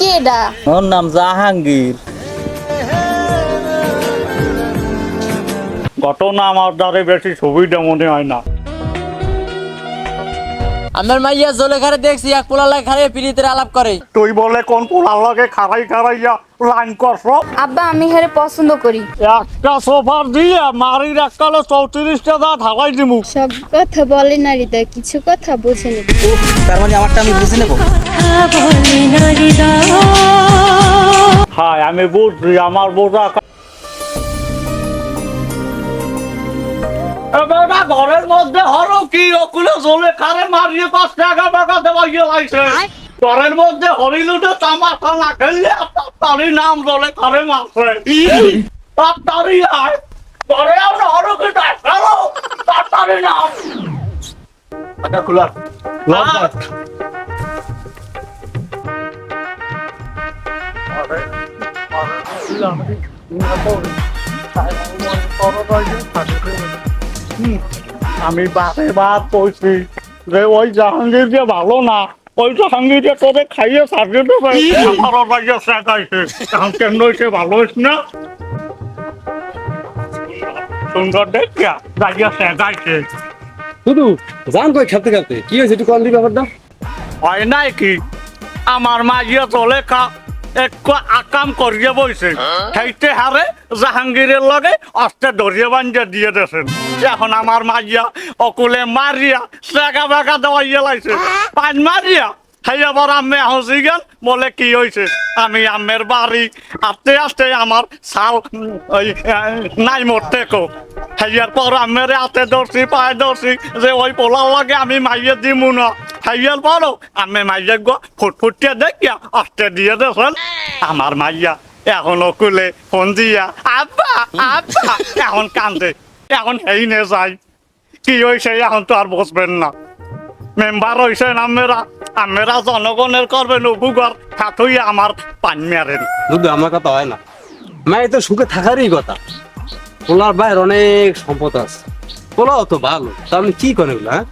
কে ডা ওর নাম জাহাঙ্গীর। ঘটনা আমার দ্বারে বেশি সুবিধা মনে হয় না। আমার মাইয়া জলে ঘরে দেখছি এক পোলা লাই ঘরে পিড়িতে আলাপ করে। তুই বলে কোন পোলার লগে খারাই খারাইয়া লাইন করছ? আব্বা আমি হেরে পছন্দ করি। একটা সোফার দিয়ে মারির এককালে চৌত্রিশটা দাঁত হালাই দিমু। সব কথা বলে না হৃদয় কিছু কথা বোঝে না তার মানে আমারটা আমি বুঝে নেব? হায় আমি বুঝছি আমার বোঝা ঘরের মধ্যে হরো কি ওকুলে জলে কারে মারিয়ে পাঁচ টাকা টাকা দেওয়া লাগছে ঘরের মধ্যে হরিলুটে তামাশা না খেললে তারই নাম জলে কারে মারছে তাড়াতাড়ি আয় ঘরে আমরা হরো কি হ্যালো তাড়াতাড়ি নাম আচ্ছা আমি বারে বার কইছি যে ওই জাহাঙ্গীর যে ভালো না ওই জাহাঙ্গীর যে তোদের খাইয়ে দেবে আমারও লাগে শেখাইছে। এখন কেন সে ভালো হইস না? সুন্দর দেখিয়া যাইয়া শেখাইছে। শুধু জান কই খেলতে খেলতে? কি হয়েছে? একটু কল ব্যাপারটা? হয় নাই কি? আমার মাঝিয়া চলে খা। একটু আকাম করিয়ে বইছে। খাইতে হারে জাহাঙ্গীরের লগে অস্তে ধরিয়ে বাঞ্জে দিয়ে দেছেন। এখন আমার মাঝিয়া অকুলে মারিয়া সেগা বেগা দেওয়াইয়া লাইছে। পান মারিয়া সেই আবার আম্মে হসি গেল, বলে কি হয়েছে আমি আম্মের বাড়ি, আস্তে আস্তে আমার সাল, ওই নাই মরতে কো। হেয়ার পর আম্মের হাতে ধরছি, পায়ে ধরছি, যে ওই পোলার লাগে আমি মাইয়ে দিমু না। হেয়ার পরও আমি মাইয়ে গো ফুটফুটিয়ে দেখিয়া আস্তে দিয়ে দেছেন আমার মাইয়া এখন কুলে ফোন দিয়া, আব্বা আব্বা, এখন কান্দে, এখন হেই নে যাই। কি হয়েছে এখন তো আর বসবেন না। মেম্বার হয়েছেন আমেরা আমেরা জনগণের করবেন উপকার হাতুই আমার পান মেরেন শুধু আমার কথা হয় না। মায়ের তো সুখে থাকারই কথা। পোলার ভাইয়ের অনেক সম্পদ আছে। পোলাও তো ভালো তাহলে কি করে এগুলো হ্যাঁ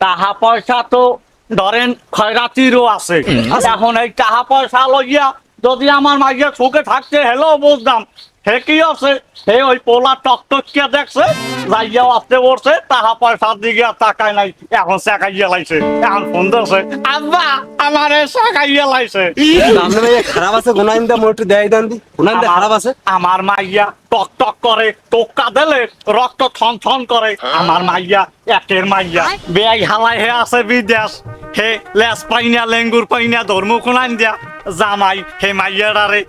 টাকা পয়সা তো ধরেন খয়রাতিরও আছে এখন এই টাকা পয়সা লইয়া যদি আমার মাইয়া সুখে থাকতে হেলো বুঝতাম হে কি আছে? হে ওই পোলা টকটকিয়া দেখছে যাইয়া আসতে পড়ছে টাকা পয়সার দিকে তাকায় নাই এখন লাইছে এখন ফোন ধরছে আব্বা আমারে লাইছে। মাইয়া খারাপ আছে গোনাইন দা মোটু দেন দি। গোনাইন দা খারাপ আছে? আমার মাইয়া টক টক করে টোকা দিলে রক্ত থন থন করে। আমার মাইয়া একের মাইয়া বেয়াই হালাই হে আছে বিদেশ। হে লেস পাইনা লেঙ্গুর পাইনা ধর্ম খুনাইন দিয়া জামাই হে মাইয়াডারে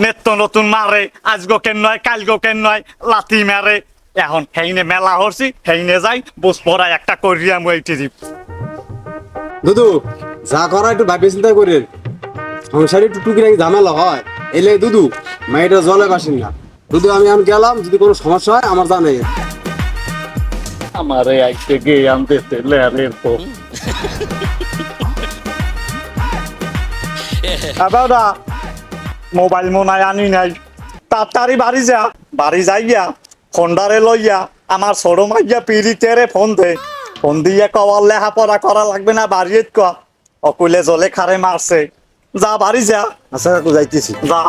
নেত্য নতুন মারে আজগো কেন নয় কালগো কেন নয় লাথি মারে। এখন হেইনে মেলা হরছি হেইনে যাই বুঝ পড়া একটা করিয়া মই টিরিপ দুদু যা করা একটু ভাবি চিন্তা করেন সংসারে একটু টুকি নাকি ঝামেলা হয় এলে দুদু মাইটা জলে বাসেন না। দুদু আমি আমি গেলাম যদি কোনো সমস্যা হয় আমার জানাই আমারে আইতে গিয়ে তেলে লেয়ারের পর। দাদা মোবাইল মোনায় আনি নাই। তাড়াতাড়ি বাড়ি যা বাড়ি যাইয়া ফোনডারে লইয়া আমার সরো মাইয়া পিড়িতেরে ফোন দে। ফোন দিয়ে কওয়ার লেখাপড়া করা লাগবে না বাড়িয়ে ক অকুলে জলে খারে মারছে। যা বাড়ি যা। আচ্ছা কাকু যাইতেছি। যা।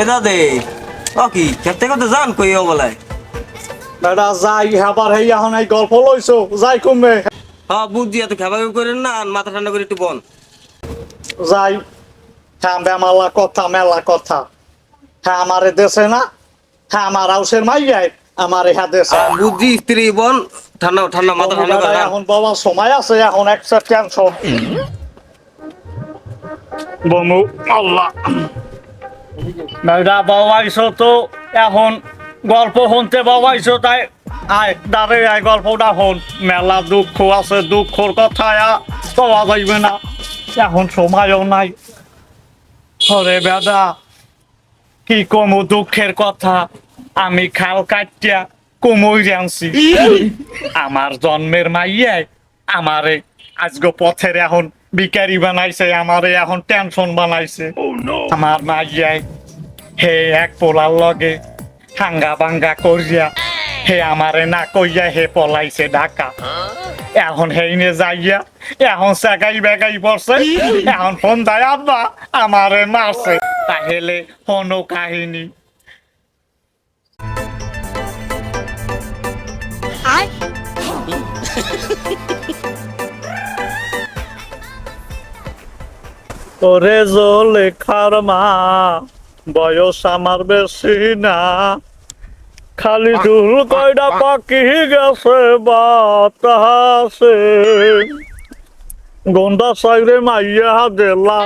এ দাদে ও কি খেতে খেতে যান কই বলায় দাদা যাই হেবার হেই এখন এই গল্প লইছো যাই কমবে। হ্যাঁ বুদ্ধি এত খেবা করেন না আর মাথা ঠান্ডা করে একটু বন। যাই হ্যাঁ মেলা কথা মেলা কথা। হ্যাঁ আমারে দেশে না হ্যাঁ আমার হাউসের মাইয়াই আমার ইহা দেশে বুদ্ধি স্ত্রী বন ঠান্ডা ঠান্ডা মাথা ঠান্ডা করে এখন বাবা সময় আছে এখন একটা টেনশন বমু আল্লাহ। মেয়েরা বাবাইছো তো এখন গল্প শুনতে বাবাইছো তাই। আয় দাঁড়ে আয় গল্পটা হন মেলা দুঃখ আছে দুঃখর কথা পাওয়া যাইবে না। এখন সময়ও নাই। হরে বেদা কি কমু দুঃখের কথা? আমি খাল কাটিয়া কমই জানছি আমার জন্মের মাইয়াই আমারে আজগো পথের এখন বিকারি বানাইছে আমারে এখন টেনশন বানাইছে। আমার মাইয়াই হে এক পোলার লগে হাঙ্গা বাঙ্গা করিয়া হে আমারে না কইয়া হে পলাইছে ঢাকা। এখন হেইনে যাইয়া এখন সেগাই বেগাই পড়ছে এখন ফোন দেয় আব্বা আমারে মারছে। তাহলে হনো কাহিনী। ওরে জলে মা বয়স আমার বেশি না। খালি চুল কয়টা পাকি গেছে বাতাসে। গন্ডা সাইরে মাইয়া গেলা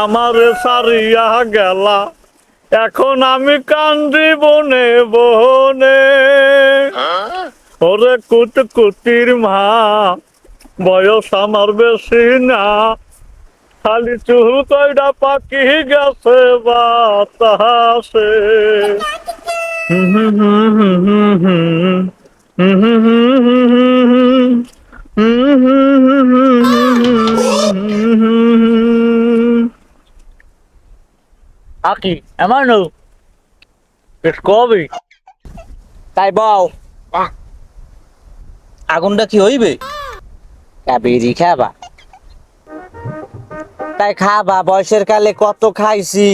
আমারে সারিয়া গেলা। এখন আমি কান্দি বনে বনে। ওরে কুট কুটির মা বয়স আমার বেশি না। খালি চুল কয়টা পাকি গেছে বাতাসে। Aki, hermano, Escobi. তাই বউ আগুনটা কি হইবে? বিড়ি খাবা। তাই খাবা বয়সের কালে কত খাইছি।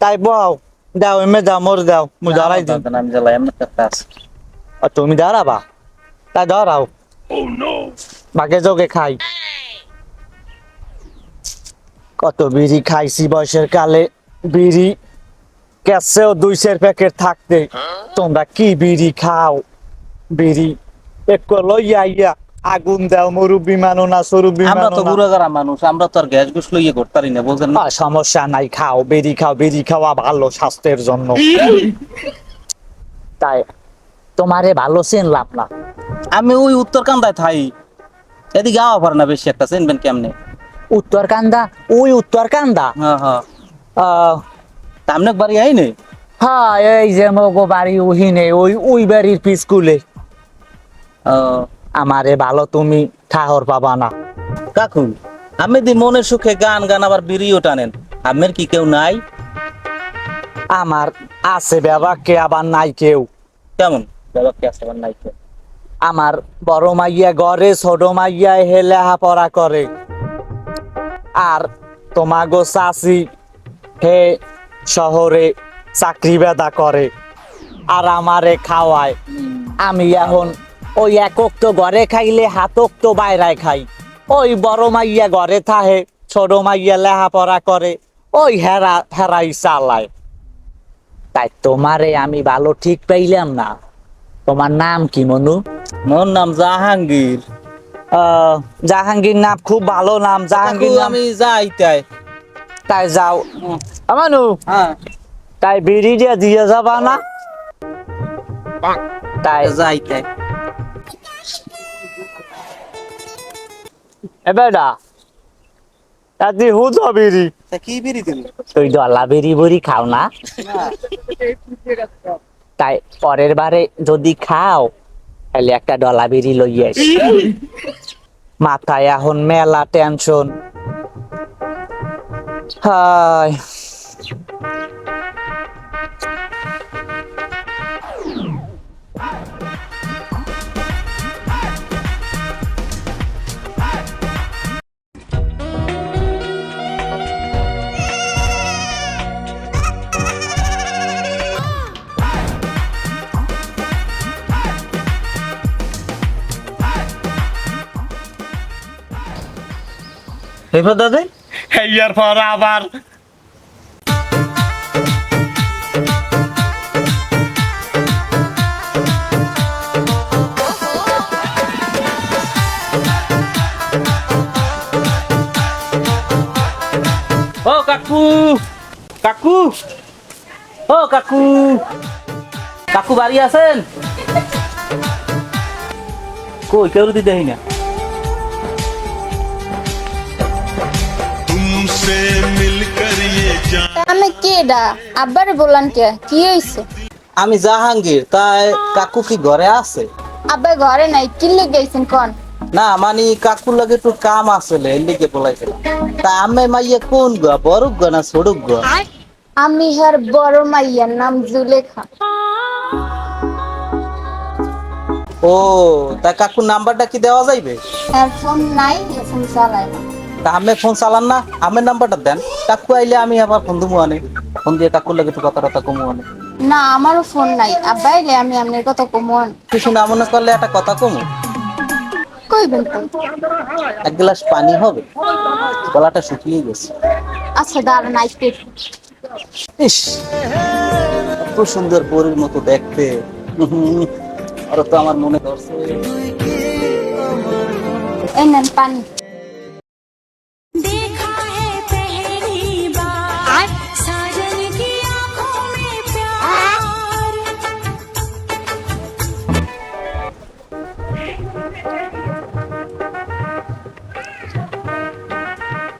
তাই বউ দাও এমে দাও মোর দাও মুই ধরাই দিন আমি জ্বালাই এমন একটা আছে। ও, তুমি ধরাবা? তাই ধরাও। বাগে যোগে খাই। কত বিড়ি খাইছি বয়সের কালে। বিড়ি ক্যাসেও দুইশের প্যাকেট থাকতে। তোমরা কি বিড়ি খাও? বিড়ি একটু লইয়া ইয়া আগুন দাও মুরব্বি মানো না সরুব্বি আমরা তো। গুড়াগাড়া মানুষ আমরা তো আর গ্যাস গুস লইয়ে করতে পারি না বলছেন না? সমস্যা নাই খাও বেরি খাও বেরি খাওয়া ভালো স্বাস্থ্যের জন্য। তাই তোমারে ভালো চিনলাম না। আমি ওই উত্তর কান্দায় থাই। এদিকে আওয়া পারে না বেশি একটা চিনবেন কেমনে? উত্তর কান্দা ওই উত্তর কান্দা হ্যাঁ হ্যাঁ। আহ, বাড়ি আই নে? হ্যাঁ এই যে মগো বাড়ি উহিনে ওই ওই বাড়ির পিসকুলে আমারে ভালো তুমি ঠাহর পাবা না। কাকু আমি দি মনের সুখে গান গান আবার বিড়িও টানেন। আমের কি কেউ নাই? আমার আছে বাবা কে আবার নাই কেউ। কেমন? বাবা কে আছে আবার নাই কেউ? আমার বড় মাইয়া ঘরে ছোট মাইয়া হে লেহাপড়া করে। আর তোমাগো চাষি হে শহরে চাকরি বেদা করে। আর আমারে খাওয়ায়। আমি এখন ওই একক তো ঘরে খাইলে হাতক তো বাইরায় খাই। ওই বড় মাইয়া ঘরে থাহে ছোট মাইয়া লেহাপড়া করে ওই হেরা হেরাই চালায়। তাই তোমারে আমি ভালো ঠিক পাইলাম না। তোমার নাম কি মনু? মোর নাম জাহাঙ্গীর। জাহাঙ্গীর নাম খুব ভালো নাম জাহাঙ্গীর আমি যাই তাই। তাই যাও। আমানু হ্যাঁ। তাই বিড়ি দিয়ে দিয়ে যাবা না? তাই যাই তাই। এবেডা তাদি হুদ বিড়ি তা কি বিড়ি দিল? তুই ডলা বিড়ি বুড়ি খাও না। তাই পরের বারে যদি খাও তাহলে একটা ডলা বিড়ি লইয়ে আসি মাথায় এখন মেলা টেনশন হায়। এবার দাদা? হেয়ার পর আবার। ও কাকু কাকু ও কাকু কাকু বাড়ি আছেন? কই কেউ দিতে দেখি না। তুমসে মিলকর ইয়ে জান আমি কেডা? আব্বার বললাম কে? কি হইছে? আমি জাহাঙ্গীর তাই কাকু কি ঘরে আছে? আব্বা ঘরে নাই কিল্লে গেছেন কোন? না মানে কাকুর লাগে একটু কাম আসলে লিখে বলাইছিল তা আমি মাইয়া কোন গো বড় গো না ছোট গো? আমি হার বড় মাইয়ার নাম জুলেখা। ও তা কাকুর নাম্বারটা কি দেওয়া যাইবে? আর ফোন নাই ফোন চালাই না। তা আমি ফোন চালান না আমের নাম্বারটা দেন। কাকু আইলে আমি আবার ফোন দুমু আনে। ফোন দিয়ে কাকুর লাগে একটু কথা কথা কমু আনে। না আমারও ফোন নাই। আব্বা এলে আমি আপনার কথা কমন কিছু না মনে করলে একটা কথা কমু। কইবেন তো এক গ্লাস পানি হবে। গলাটা শুকিয়ে গেছে। আচ্ছা দাঁড়ান আইতে ইস এত সুন্দর পরীর মতো দেখতে। আর তো আমার মনে ধরছে। এই নেন পানি।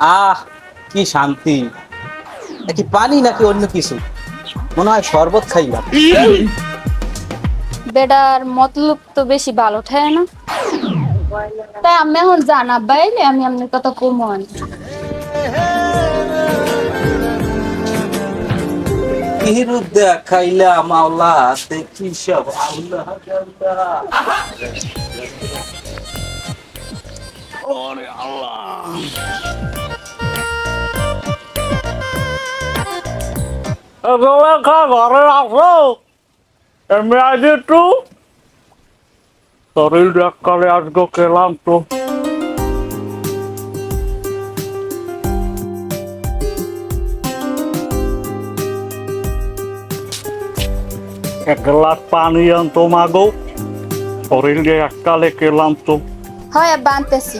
আহ কি শান্তি। এ কি পানি নাকি অন্য কিছু? মনে হয় শরবত খাইলাম। বেটার মতলব তো বেশি ভালো ঠায় না। তাই আমি এখন জান এলে আমি আপনার কথা কমন ইরু দেখাইলা মাওলা দেখি সব আল্লাহ জাল্লা। জলেখা ঘরে আসো এমনি আজ একটু শরীর এককালে আজকে খেলাম তো এক গ্লাস পানি আনতো মাগো শরীর দিয়ে এককালে খেলাম তো হয় আব্বা, আনতেছি।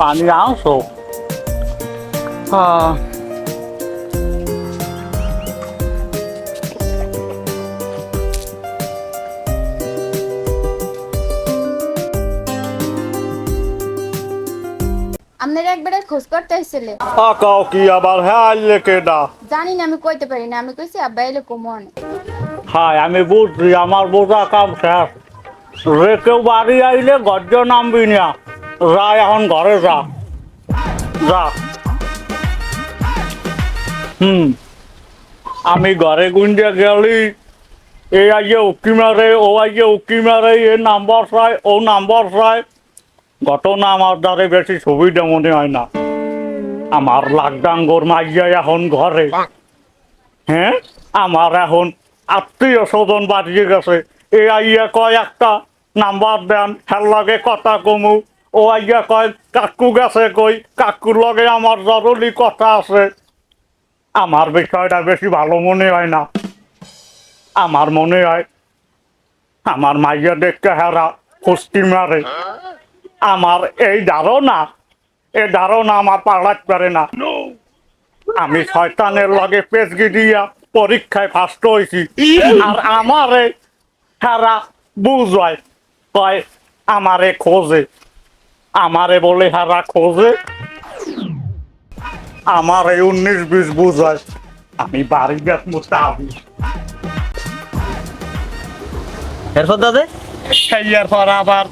পানি আনছো? আপনার একবারে খোঁজ করতে আকাও কি আবার হ্যাঁ আইলে কেডা? জানি না আমি কইতে পারি না। আমি কইছি আব্বা এলে কমন হাই আমি বুঝছি আমার বোঝা কাম শেষ। রেখেও বাড়ি আইলে গজ্জ নামবি না। যা এখন ঘরে যা। যা। হুম। আমি ঘরে গুঞ্জে গেলি এই আইয়ে উকি মারে, ও আইয়ে উকি মারে, এ নাম্বার চাই, ও নাম্বার চাই। ঘটনা আমার দ্বারে বেশি সুবিধা মনে হয় না। আমার লাগডাঙ্গর মাইয়া এখন ঘরে। হ্যাঁ? আমার এখন আত্মীয় স্বজন বাড়িয়ে গেছে। এ আইয়া কয় একটা নাম্বার দেন, হের লগে কথা কমু। ও আইয়া কয়, কাকু গেছে কই? কাকুর লগে আমার জরুরি কথা আছে। আমার বিষয়টা বেশি ভালো মনে হয় না। আমার মনে হয় আমার মাইয়া দেখতে হেরা কুস্তি মারে। আমার এই ধারণা এই ধারণা আমার পাড়াতে পারে না। আমি শয়তানের লগে পেশগি দিয়া পরীক্ষায় ফার্স্ট হয়েছি আর আমারে হেরা বুঝায় কয় আমারে খোঁজে। আমারে বলে হেরা খোঁজে। আমার এই উনিশ বিশ বুঝায়। আমি বাড়ি গাছ মুস্তা আবি এরপর দাদা? সেই এরপর আবার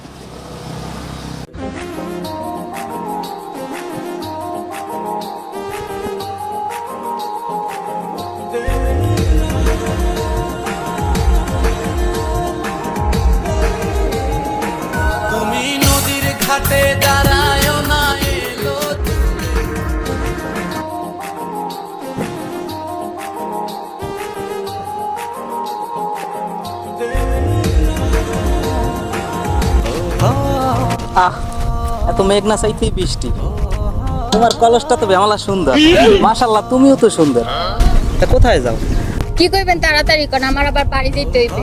আহ এত মেঘ না চাইতেই বৃষ্টি। তোমার কলসটা তো বেমালা সুন্দর। মাশাল্লাহ তুমিও তো সুন্দর। তা কোথায় যাও? কি কইবেন তাড়াতাড়ি কোন আমার আবার বাড়ি যেতে হইবে।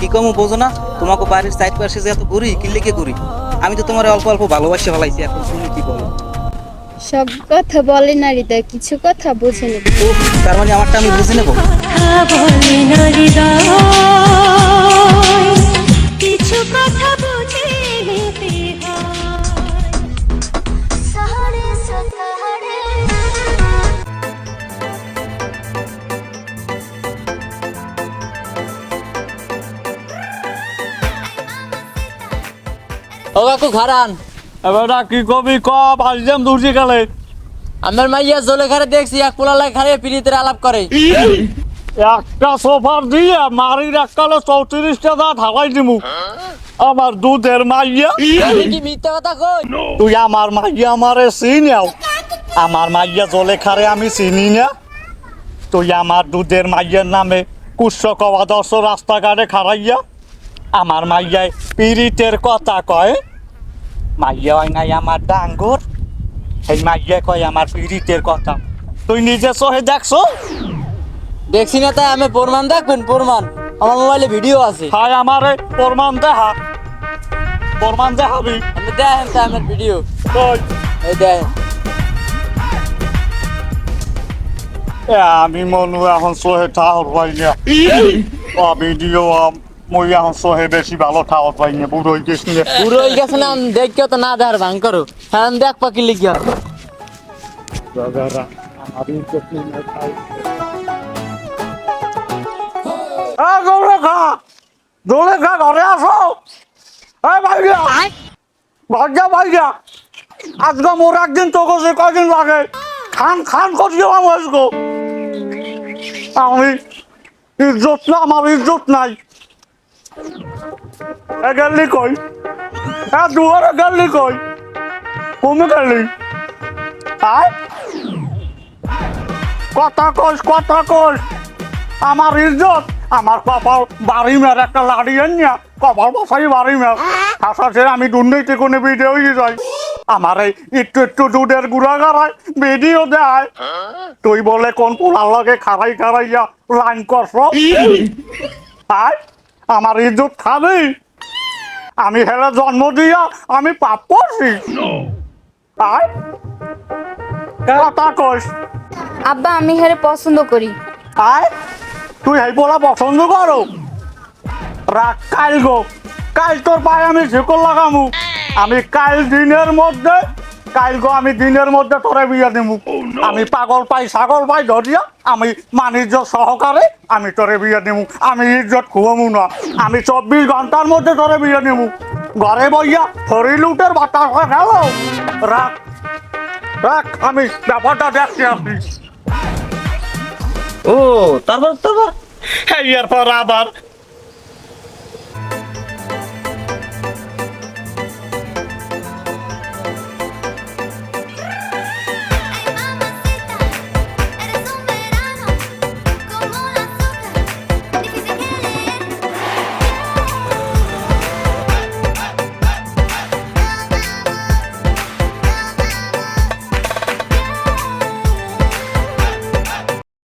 কি কমু বোঝো না তোমাকে বাড়ির সাইড পাশে যে এত ঘুরি কি লেগে ঘুরি? আমি তো তোমার অল্প অল্প ভালোবাসে ফেলাইছি এখন তুমি কি বলো? সব কথা বলে না হৃদয় কিছু কথা বুঝেনি উফ, তার মানে আমারটা আমি বুঝে নেব? বলে না হৃদয় কিছু কথা কাকু খারান এবার কি কবি ক ভাইজাম দূরজি গেলে। আমার মাইয়া জলে খারে দেখছি এক পোলা লাই খারে পিড়িতে আলাপ করে। একটা সোফার দিয়ে মারির এককালে চৌত্রিশ টাকা ঢালাই দিমু। আমার দুধের মাইয়া। কি মিথ্যা কথা কই? তুই আমার মাইয়া আমারে চিনিয়াও। আমার মাইয়া জলে খারে আমি চিনি না। তুই আমার দুধের মাইয়ের নামে কওয়া দশ রাস্তাঘাটে খারাইয়া আমার মাইয়ায় পিরিতের কথা কয়। মাইয়া হয় নাই আমার ডাঙ্গর। সেই মাইয়া কয় আমার পিরিতের কথা। তুই নিজে সহে দেখছ? দেখছি না তাই আমি প্রমাণ দেখবেন প্রমাণ। আমার মোবাইলে ভিডিও আছে। হায় আমারে প্রমাণ দেহা প্রমাণ দেখাবি? আমি দেখেন তাই আমার ভিডিও। এই দেখেন। এ, আমি মনু এখন সহে ঠাহর পাই না। ও ভিডিও মই এখন সহে বেশি ভালো ঠাহর পাই না বুড়ো হয়ে গেছি না। পুরো হয়ে গেছে না দেখকেও তো না দেখার ভাঙ করো হ্যাঁ দেখ পাকি লিখিয়া এ, দৌড়ে খা দৌড়ে খা ঘরে আসো এ ভাইয়া ভাইয়া ভাইয়া আজকে মোর একদিন তো গেছে কয়দিন লাগে। খান খান আমার আজকে আমি ইজ্জত না আমার ইজ্জত নাই। এ গেলি কই? এ দুয়ারে গেলি কই? কমে গেলি আয়। কথা কস কথা কস। আমার ইজ্জত। আমার কপাল বাড়ি মের, একটা লাড়ি আনিয়া কপাল বসাই বাড়ি মের। হাসাছে আমি দুর্নীতি কোনো ভিডিও যাই। আমার এই একটু একটু দুধের গুড়া গাড়ায় ভিডিও দেয়। তুই বলে কোন পোলার লাগে খারাই খারাইয়া লাইন করছ? আয়। আমার ইজ্জত খাবি আমি হেলে জন্ম দিয়া আমি পাপ করছি। আয়। কথা কস আব্বা আমি হেরে পছন্দ করি। আয়। তুই এই বলা পছন্দ করো। রাখ কাল গো। কাল তোর পায়ে আমি ঝিকল লাগামু। আমি কাল দিনের মধ্যে কাল গো আমি দিনের মধ্যে তোরে বিয়ে দিমু। আমি পাগল পাই ছাগল পাই ধরিয়া আমি মানিজ্য সহকারে আমি তোরে বিয়ে দিমু। আমি ইজ্জত খুয়ামু না। আমি চব্বিশ ঘণ্টার মধ্যে তোরে বিয়ে দিমু। ঘরে বইয়া হরি লুটের বাতাস গেল। রাখ রাখ আমি ব্যাপারটা দেখতে আসি। ও তারপর তারপর? এরপর আবার